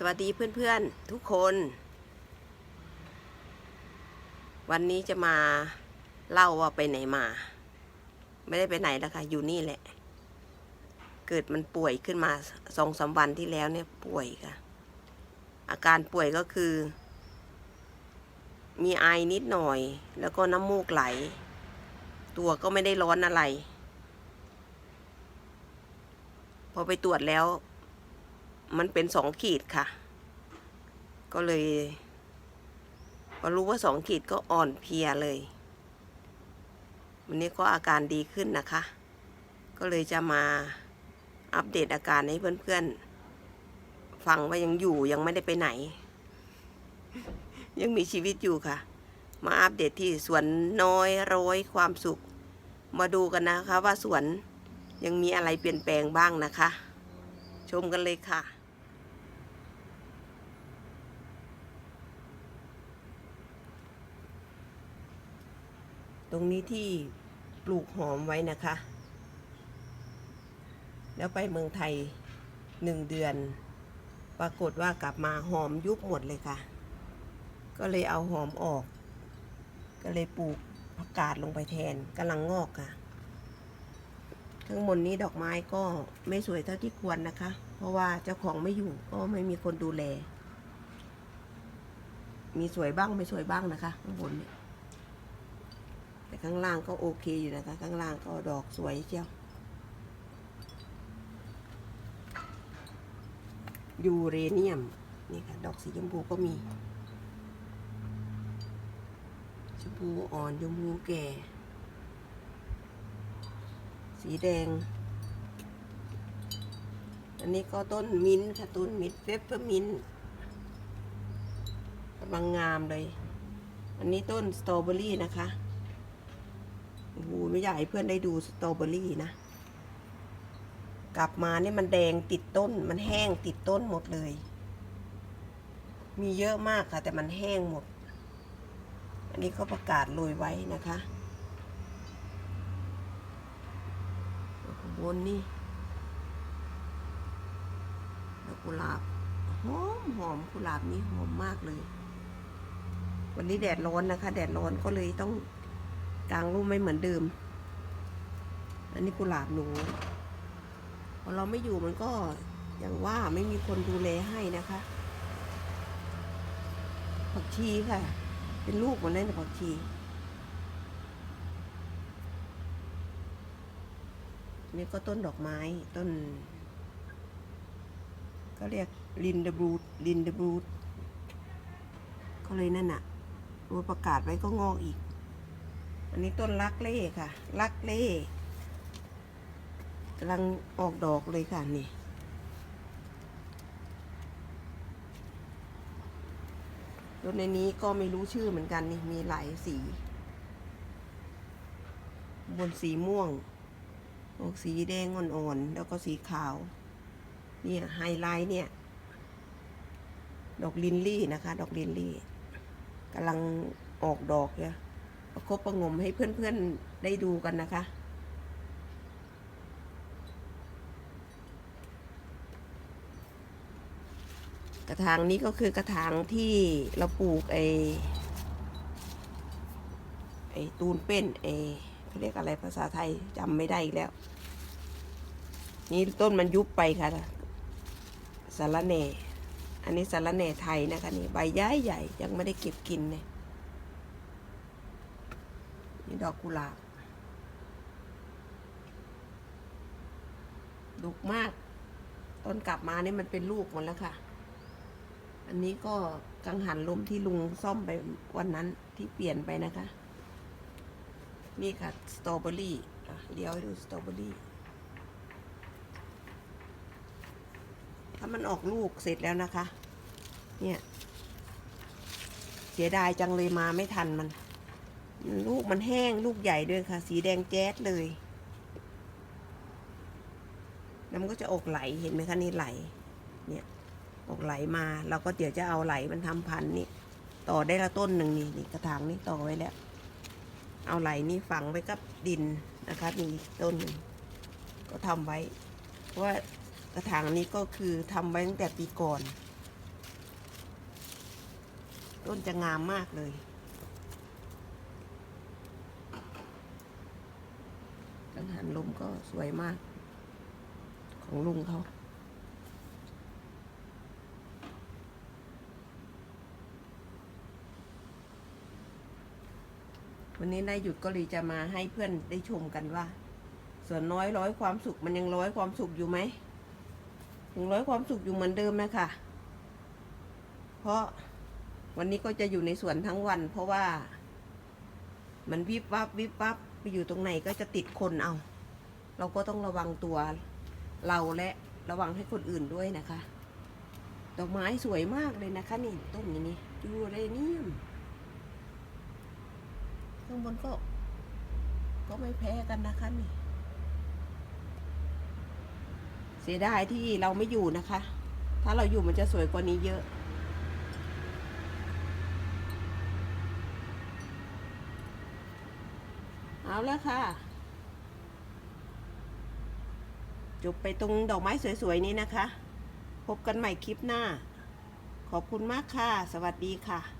สวัสดีเพื่อนๆทุกคน วันนี้จะมาเล่าว่าไปไหนมา ไม่ได้ไปไหนแล้วค่ะอยู่นี่แหละ เกิดมันป่วยขึ้นมาสองสามวันที่แล้วเนี่ยป่วยค่ะ อาการป่วยก็คือ มีไอนิดหน่อย แล้วก็น้ำมูกไหล ตัวก็ไม่ได้ร้อนอะไร พอไปตรวจแล้ว มันเป็นสองขีดค่ะ ก็เลยพอรู้ว่าสองขีดก็อ่อนเพลียเลย วันนี้ก็อาการดีขึ้นนะคะ ก็เลยจะมาอัปเดตอาการให้เพื่อนๆ ฟังว่ายังอยู่ยังไม่ได้ไปไหน ยังมีชีวิตอยู่ค่ะ มาอัปเดตที่สวนน้อยร้อยความสุข มาดูกันนะคะว่าสวนยังมีอะไรเปลี่ยนแปลงบ้างนะคะ ชมกันเลยค่ะ ตรงนี้ที่ปลูกหอมไว้นะคะ แล้วไปเมืองไทยหนึ่งเดือน ปรากฏว่ากลับมาหอมยุบหมดเลยค่ะ ก็เลยเอาหอมออก ก็เลยปลูกผักกาดลงไปแทนกำลังงอกค่ะข้างบนนี้ดอกไม้ก็ไม่สวยเท่าที่ควรนะคะ เพราะว่าเจ้าของไม่อยู่ก็ไม่มีคนดูแล มีสวยบ้างไม่สวยบ้างนะคะข้างบนเนี่ย แต่ข้างล่างก็โอเคอยู่นะคะ ข้างล่างก็ดอกสวยเชียวยูเรเนียมนี่ค่ะ ดอกสีชมพูก็มีชมพูอ่อนชมพูแก่ สีแดง อันนี้ก็ต้นมิ้นค่ะ ต้นมิ้นเฟปเปอร์มิ้นกำลังงามเลย อันนี้ต้นสตรอเบอรี่นะคะ โอ้โหไม่อยากให้เพื่อนได้ดูสตรอเบอรี่นะ กลับมาเนี่ยมันแดงติดต้น มันแห้งติดต้นหมดเลย มีเยอะมากค่ะ แต่มันแห้งหมด อันนี้ก็ประกาศโรยไว้นะคะบนนี่ดอกกุหลาบหอมหอมกุหลาบนี้หอมมากเลย วันนี้แดดร้อนนะคะ แดดร้อนก็เลยต้อง กลางร่มไม่เหมือนเดิม อันนี้กุหลาบหนูพอเราไม่อยู่มันก็อย่างว่าไม่มีคนดูแลให้นะคะ ผักชีค่ะ เป็นลูกหมันเลยนะผักชีนี่ก็ต้นดอกไม้ต้น ก็เรียกลินเดบรูดลินเดบรูดก็เลยนั่นน่ะรูประกาศไว้ก็งอกอีก อันนี้ต้นลักเล่ค่ะ ลักเล่กำลังออกดอกเลยค่ะนี่ต้นในนี้ก็ไม่รู้ชื่อเหมือนกันนี่มีหลายสี บนสีม่วง ออกสีแดงอ่อนๆแล้วก็สีขาว เนี่ยไฮไลท์เนี่ย ดอกลินลี่นะคะ ดอกลินลี่กำลังออกดอกเนี่ย ประคบประงมให้เพื่อนๆได้ดูกันนะคะ กระถางนี้ก็คือกระถางที่เราปลูกไอไอตูนเป็นไอเขาเรียกอะไรภาษาไทยจำไม่ได้อีกแล้ว นี่ต้นมันยุบไปค่ะสารแหน่อันนี้สารแหน่ไทยนะคะนี่ใบย้ายใหญ่ยังไม่ได้เก็บกินเลยนี่ ดอกกุหลาบดุกมาก ต้นกลับมานี่มันเป็นลูกหมดแล้วค่ะ อันนี้ก็กังหันลมที่ลุงซ่อมไปวันนั้นที่เปลี่ยนไปนะคะ นี่ค่ะสตรอเบอรี่เลี้ยวให้ดูสตรอเบอรี่ ถ้ามันออกลูกเสร็จแล้วนะคะ เนี่ย เสียดายจังเลยมาไม่ทันมัน ลูกมันแห้งลูกใหญ่ด้วยค่ะ สีแดงแจ๊ดเลยแล้วมันก็จะออกไหลเห็นไหมคะนี่ไหล เนี่ยออกไหลมาเราก็เดี๋ยวจะเอาไหลมันทำพันนี่ต่อได้ละต้นหนึ่งนี่นี่กระถางนี่ต่อไว้แล้ว เอาไหลนี่ฝังไว้กับดินนะคะมีต้นหนึ่งก็ทำไว้ เพราะว่ากระถางนี้ก็คือทำไว้ตั้งแต่ปีก่อน ต้นจะงามมากเลย กัง หันลมก็สวยมาก ของลุงเขาวันนี้นายหยุดก็เลยจะมาให้เพื่อนได้ชมกันว่า ส่วนน้อยร้อยความสุขมันยังร้อยความสุขอยู่ไหมยังร้อยความสุขอยู่เหมือนเดิมนะคะ เพราะวันนี้ก็จะอยู่ในสวนทั้งวัน เพราะว่า มันวิบวับวิบวับ ไปอยู่ตรงไหนก็จะติดคนเอา เราก็ต้องระวังตัวเราและระวังให้คนอื่นด้วยนะคะดอกไม้สวยมากเลยนะคะนี่ต้นนี้นี่ยูเรเนียมข้างบนก็ ก็ไม่แพ้กันนะคะนี่ เสียดายที่เราไม่อยู่นะคะ ถ้าเราอยู่มันจะสวยกว่านี้เยอะ เอาแล้วค่ะ จบไปตรงดอกไม้สวยๆนี้นะคะ พบกันใหม่คลิปหน้า ขอบคุณมากค่ะ สวัสดีค่ะ